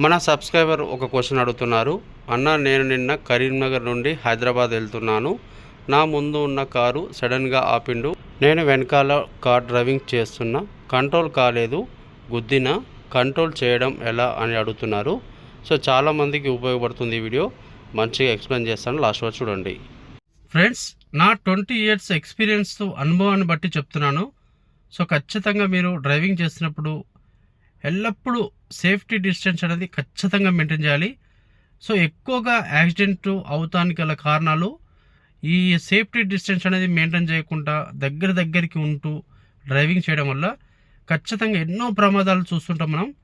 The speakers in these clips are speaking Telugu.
మన సబ్స్క్రైబర్ ఒక క్వశ్చన్ అడుగుతున్నారు. అన్న నేను నిన్న కరీంనగర్ నుండి హైదరాబాద్ వెళ్తున్నాను. నా ముందు ఉన్న కారు సడన్గా ఆపిండు. నేను వెనకాల కార్ డ్రైవింగ్ చేస్తున్నా. కంట్రోల్ కాలేదు. గుద్దిన. కంట్రోల్ చేయడం ఎలా? అని అడుగుతున్నారు. సో చాలామందికి ఉపయోగపడుతుంది ఈ వీడియో. మంచిగా ఎక్స్ప్లెయిన్ చేస్తాను. లాస్ట్ వరకు చూడండి. ఫ్రెండ్స్ నా ట్వంటీ ఇయర్స్ ఎక్స్పీరియన్స్ అనుభవాన్ని బట్టి చెప్తున్నాను. సో ఖచ్చితంగా మీరు డ్రైవింగ్ చేసినప్పుడు ఎల్లప్పుడూ సేఫ్టీ డిస్టెన్స్ అనేది ఖచ్చితంగా మెయింటైన్ చేయాలి. సో ఎక్కువగా యాక్సిడెంట్ అవుతానికి గల కారణాలు ఈ సేఫ్టీ డిస్టెన్స్ అనేది మెయింటైన్ చేయకుండా దగ్గర దగ్గరికి ఉంటూ డ్రైవింగ్ చేయడం వల్ల ఖచ్చితంగా ఎన్నో ప్రమాదాలు చూస్తుంటాం మనం.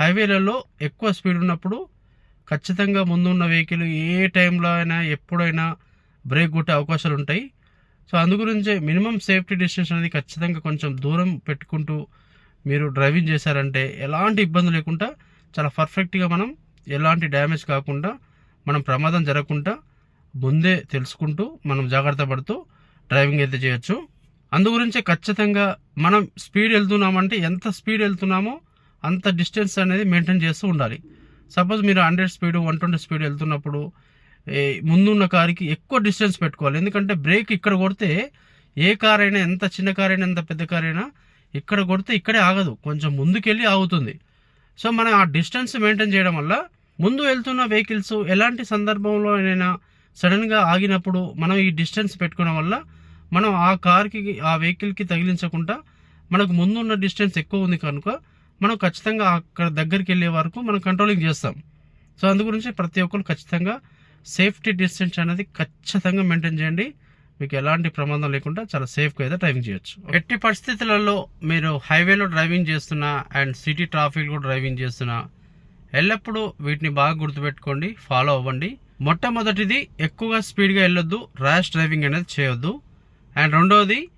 హైవేలలో ఎక్కువ స్పీడ్ ఉన్నప్పుడు ఖచ్చితంగా ముందున్న వెహికల్ ఏ టైంలో అయినా ఎప్పుడైనా బ్రేక్ కొట్టే అవకాశాలు ఉంటాయి. సో అందు గురించి మినిమం సేఫ్టీ డిస్టెన్స్ అనేది ఖచ్చితంగా కొంచెం దూరం పెట్టుకుంటూ మీరు డ్రైవింగ్ చేశారంటే ఎలాంటి ఇబ్బంది లేకుండా చాలా పర్ఫెక్ట్గా మనం ఎలాంటి డ్యామేజ్ కాకుండా మనం ప్రమాదం జరగకుండా ముందే తెలుసుకుంటూ మనం జాగ్రత్త పడుతూ డ్రైవింగ్ అయితే చేయొచ్చు. అందు గురించి ఖచ్చితంగా మనం స్పీడ్ వెళ్తున్నామంటే ఎంత స్పీడ్ వెళ్తున్నామో అంత డిస్టెన్స్ అనేది మెయింటైన్ చేస్తూ ఉండాలి. సపోజ్ మీరు hundred speed one twenty speed వెళ్తున్నప్పుడు ముందున్న కారుకి ఎక్కువ డిస్టెన్స్ పెట్టుకోవాలి. ఎందుకంటే బ్రేక్ ఇక్కడ కొడితే ఏ కార్ అయినా ఎంత చిన్న కార్ అయినా ఎంత పెద్ద కార్ అయినా ఇక్కడ కొడితే ఇక్కడే ఆగదు. కొంచెం ముందుకెళ్ళి ఆగుతుంది. సో మనం ఆ డిస్టెన్స్ మెయింటైన్ చేయడం వల్ల ముందు వెళ్తున్న వెహికల్స్ ఎలాంటి సందర్భంలో అయినా సడన్గా ఆగినప్పుడు మనం ఈ డిస్టెన్స్ పెట్టుకోవడం వల్ల మనం ఆ కార్కి ఆ వెహికల్కి తగిలించకుండా మనకు ముందు ఉన్న డిస్టెన్స్ ఎక్కువ ఉంది కనుక మనం ఖచ్చితంగా అక్కడ దగ్గరికి వెళ్ళే వరకు మనం కంట్రోలింగ్ చేస్తాం. సో అందు గురించి ప్రతి ఒక్కరు ఖచ్చితంగా సేఫ్టీ డిస్టెన్స్ అనేది ఖచ్చితంగా మెయింటైన్ చేయండి. మీకు ఎలాంటి ప్రమాదం లేకుండా చాలా సేఫ్గా అయితే డ్రైవింగ్ చేయొచ్చు. ఎట్టి పరిస్థితులలో మీరు హైవేలో డ్రైవింగ్ చేస్తున్నా అండ్ సిటీ ట్రాఫిక్లో డ్రైవింగ్ చేస్తున్నా ఎల్లప్పుడూ వీటిని బాగా గుర్తుపెట్టుకోండి ఫాలో అవ్వండి. మొట్టమొదటిది ఎక్కువగా స్పీడ్గా వెళ్ళొద్దు ర్యాష్ డ్రైవింగ్ అనేది చేయొద్దు. అండ్ రెండవది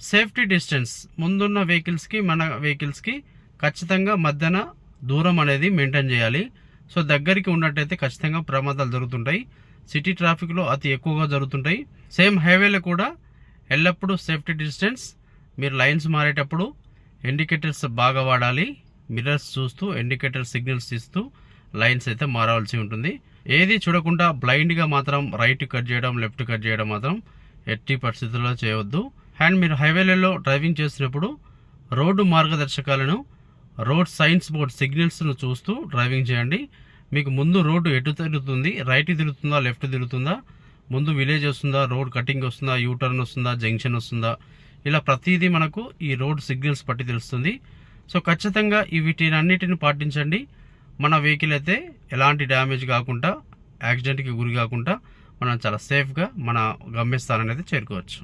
సేఫ్టీ డిస్టెన్స్. ముందున్న వెహికల్స్కి మన వెహికల్స్కి ఖచ్చితంగా మధ్యన దూరం అనేది మెయింటైన్ చేయాలి. సో దగ్గరికి ఉన్నట్టయితే ఖచ్చితంగా ప్రమాదాలు జరుగుతుంటాయి. సిటీ ట్రాఫిక్లో అతి ఎక్కువగా జరుగుతుంటాయి. సేమ్ హైవేలో కూడా ఎల్లప్పుడూ సేఫ్టీ డిస్టెన్స్ మీరు లైన్స్ మారేటప్పుడు ఇండికేటర్స్ బాగా వాడాలి. మిర్రర్స్ చూస్తూ ఇండికేటర్ సిగ్నల్స్ ఇస్తూ లైన్స్ అయితే మారవలసి ఉంటుంది. ఏది చూడకుండా బ్లైండ్గా మాత్రం రైట్ కట్ చేయడం లెఫ్ట్ కట్ చేయడం మాత్రం ఎట్టి పరిస్థితుల్లో చేయవద్దు. అండ్ మీరు హైవేలలో డ్రైవింగ్ చేసినప్పుడు రోడ్డు మార్గదర్శకాలను రోడ్ సైన్స్ బోర్డ్ సిగ్నల్స్ను చూస్తూ డ్రైవింగ్ చేయండి. మీకు ముందు రోడ్డు ఎటు తిరుగుతుంది? రైట్ తిరుగుతుందా? లెఫ్ట్ తిరుగుతుందా? ముందు విలేజ్ వస్తుందా? రోడ్ కటింగ్ వస్తుందా? యూ టర్న్ వస్తుందా? జంక్షన్ వస్తుందా? ఇలా ప్రతిదీ మనకు ఈ రోడ్ సిగ్నల్స్ బట్టి తెలుస్తుంది. సో ఖచ్చితంగా వీటినన్నిటిని పాటించండి. మన వెహికల్ అయితే ఎలాంటి డ్యామేజ్ కాకుండా యాక్సిడెంట్కి గురి కాకుండా మనం చాలా సేఫ్గా మన గమ్యస్థానాన్ని అయితే చేరుకోవచ్చు.